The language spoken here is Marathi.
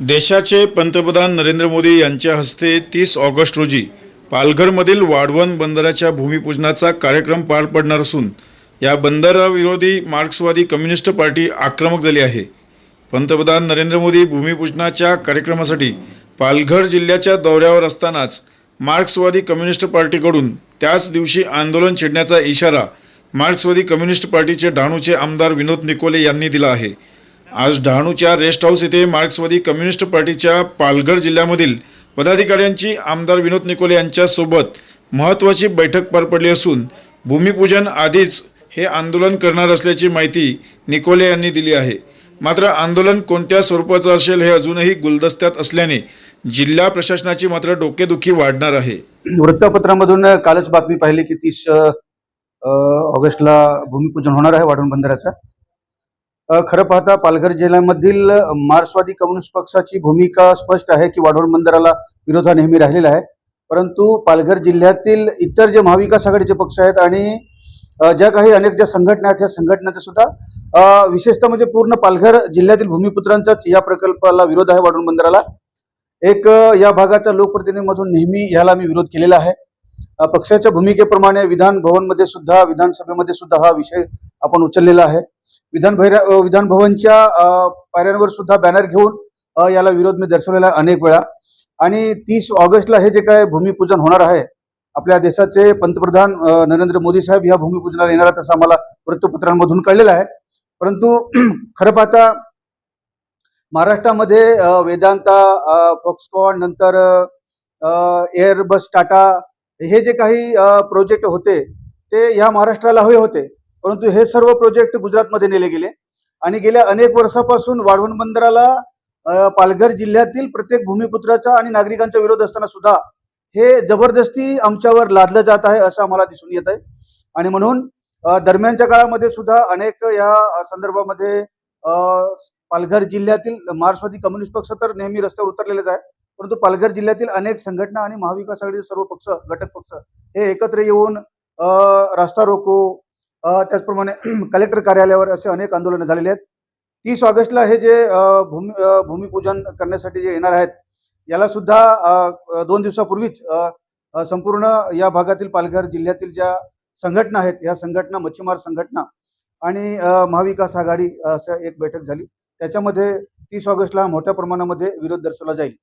देशाचे पंतप्रधान नरेंद्र मोदी यांच्या हस्ते तीस ऑगस्ट रोजी पालघरमधील वाढवण बंदराच्या भूमिपूजनाचा कार्यक्रम पार पडणार असून या बंदराविरोधी मार्क्सवादी कम्युनिस्ट पार्टी आक्रमक झाली आहे. पंतप्रधान नरेंद्र मोदी भूमिपूजनाच्या कार्यक्रमासाठी पालघर जिल्ह्याच्या दौऱ्यावर असतानाच मार्क्सवादी कम्युनिस्ट पार्टीकडून त्याच दिवशी आंदोलन छेडण्याचा इशारा मार्क्सवादी कम्युनिस्ट पार्टीचे डहाणूचे आमदार विनोद निकोले यांनी दिला आहे. आज डहाणूच्या रेस्ट हाऊस येथे मार्क्सवादी कम्युनिस्ट पार्टीच्या पालघर जिल्ह्यामधील पदाधिकाऱ्यांची आमदार विनोद निकोले यांच्यासोबत महत्त्वाची बैठक पार पडली असून भूमिपूजन आधीच हे आंदोलन करणार असल्याची माहिती निकोले यांनी दिली आहे. मात्र आंदोलन कोणत्या स्वरूपाचं असेल हे अजूनही गुलदस्त्यात असल्याने जिल्हा प्रशासनाची मात्र डोकेदुखी वाढणार आहे. वृत्तपत्रामधून कालच बातमी पाहिली की तीस ऑगस्टला भूमिपूजन होणार आहे वाढवण बंदराचं. खरं पाहता पालघर जिल्ह्यामधील मार्क्सवादी कम्युनिस्ट पक्षाची भूमिका स्पष्ट आहे की वाढवण बंदराला विरोध हा नेहमी राहिलेला आहे. परंतु पालघर जिल्ह्यातील इतर जे महाविकास आघाडीचे पक्ष आहेत आणि ज्या काही अनेक ज्या संघटना आहेत या संघटनाच्या सुद्धा विशेषतः म्हणजे पूर्ण पालघर जिल्ह्यातील भूमिपुत्रांचाच या प्रकल्पाला विरोध आहे वाढवण बंदराला एक या भागाच्या लोकप्रतिनिधीमधून नेहमी याला मी विरोध केलेला आहे. पक्षाच्या भूमिकेप्रमाणे विधान भवनमध्ये सुद्धा विधानसभेमध्ये सुद्धा हा विषय आपण उचललेला आहे. विधान विधानभवनच्या पायऱ्यांवर सुद्धा बॅनर घेऊन याला विरोध मी दर्शवलेला आहे अनेक वेळा. आणि तीस ऑगस्टला हे जे काय भूमिपूजन होणार आहे आपल्या देशाचे पंतप्रधान नरेंद्र मोदी साहेब या भूमिपूजनाला येणार आहेत असं आम्हाला वृत्तपत्रांमधून कळलेलं आहे. परंतु खरं पाहता महाराष्ट्रामध्ये वेदांता फॉक्सकॉन नंतर एअरबस टाटा हे जे काही प्रोजेक्ट होते ते या महाराष्ट्राला हवे होते. परंतु हे सर्व प्रोजेक्ट गुजरातमध्ये नेले गेले. आणि गेल्या अनेक वर्षापासून वाढवण बंदराला पालघर जिल्ह्यातील प्रत्येक भूमिपुत्राचा आणि नागरिकांचा विरोध असताना सुद्धा हे जबरदस्ती आमच्यावर लादलं जात आहे असं आम्हाला दिसून येत आहे. आणि म्हणून दरम्यानच्या काळामध्ये सुद्धा अनेक या संदर्भामध्ये पालघर जिल्ह्यातील मार्क्सवादी कम्युनिस्ट पक्ष तर नेहमी रस्त्यावर उतरलेलेच आहे. परंतु पालघर जिल्ह्यातील अनेक संघटना आणि महाविकास आघाडीचे सर्व पक्ष घटक पक्ष हे एकत्र येऊन रस्ता रास्ता रोको त्याचप्रमाणे कलेक्टर कार्यालयावर असे अनेक आंदोलनं झालेले आहेत. तीस ऑगस्टला हे जे भूमि भूमी भूमिपूजन करण्यासाठी जे येणार आहेत याला सुद्धा दोन दिवसापूर्वीच संपूर्ण या भागातील पालघर जिल्ह्यातील ज्या संघटना आहेत या संघटना मच्छीमार संघटना आणि महाविकास आघाडी असं एक बैठक झाली. त्याच्यामध्ये तीस ऑगस्टला मोठ्या प्रमाणामध्ये विरोध दर्शवला जाईल.